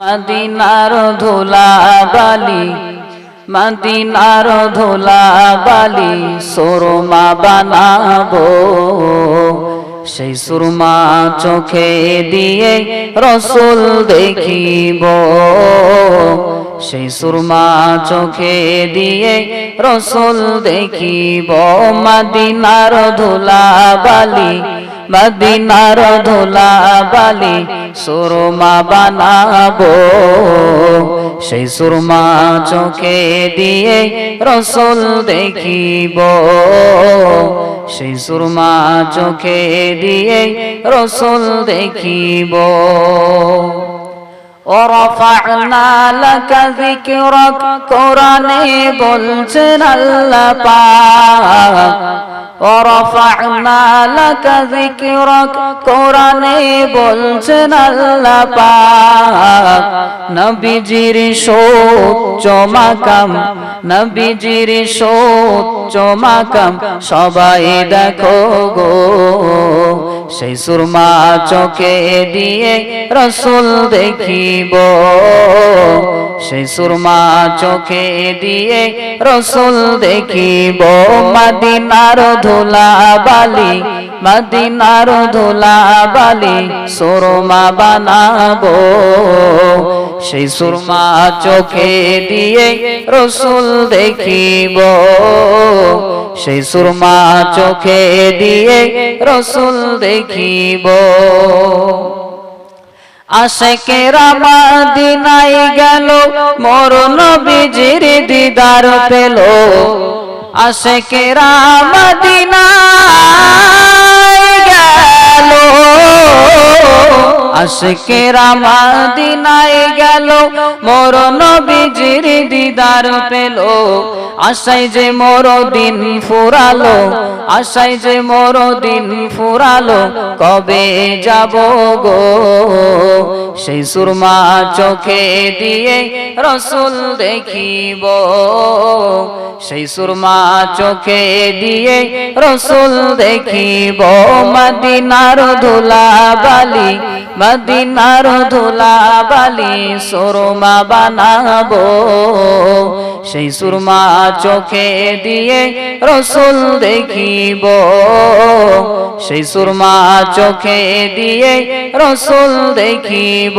মদিনার ধুলা বালি মদিনার ধুলা বালি সুরমা বানাবো। সেই সুরমা চোখে দিয়ে রসুল দেখিব। সেই সুরমা চোখে দিয়ে রসুল দেখিব। মদিনার ধুলা বালি মদিনার ধুলা বালি সুরমা বানাবো সেই সুরমা চোখে দিয়ে রসুল দেখিব সেই সুরমা চোখে দিয়ে রসুল দেখিব ورفعنا لك ذكرك কোরআনে বলছেন আল্লাহ পাক ورفعنا لك ذكرك কোরআনে বলছেন আল্লাহ পাক নবীজির সোচ্চ মাকাম নবীজির সোচ্চ মাকাম সবাই দেখো গো সেই সুরমা চোখে দিয়ে রসুল দেখিব। সেই সুরমা চোখে দিয়ে রসুল দেখিব। মদিনার ধুলা বালি মদিনার ধুলা বালি সুরমা বানাবো। সেই সুরমা চোখে দিয়ে রসুল দেখিব। সেই সুরমা চোখে দিয়ে রসুল দেখিব। আশেকেরা মাদিনাই গেল মোর নবীজির দিদার পেল। আশেকেরা মাদিনাই আশেকেরা মাদিনাই গেল, মোর নবীজির দিদার পেল। আশাই যে মোর দিন ফুরালো, আশাই যে মোর দিন ফুরালো, কবে যাব গো? সেই সুরমা চোখে দিয়ে রসুল দেখিব। সেই সুরমা চোখে দিয়ে রসুল দেখিব। মদিনার ধুলা বালি মদিনার ধুলা বালি সুরমা বানাবো। সেই সুরমা চোখে দিয়ে রসুল দেখিব। সেই সুরমা চোখে দিয়ে রসুল দেখিব।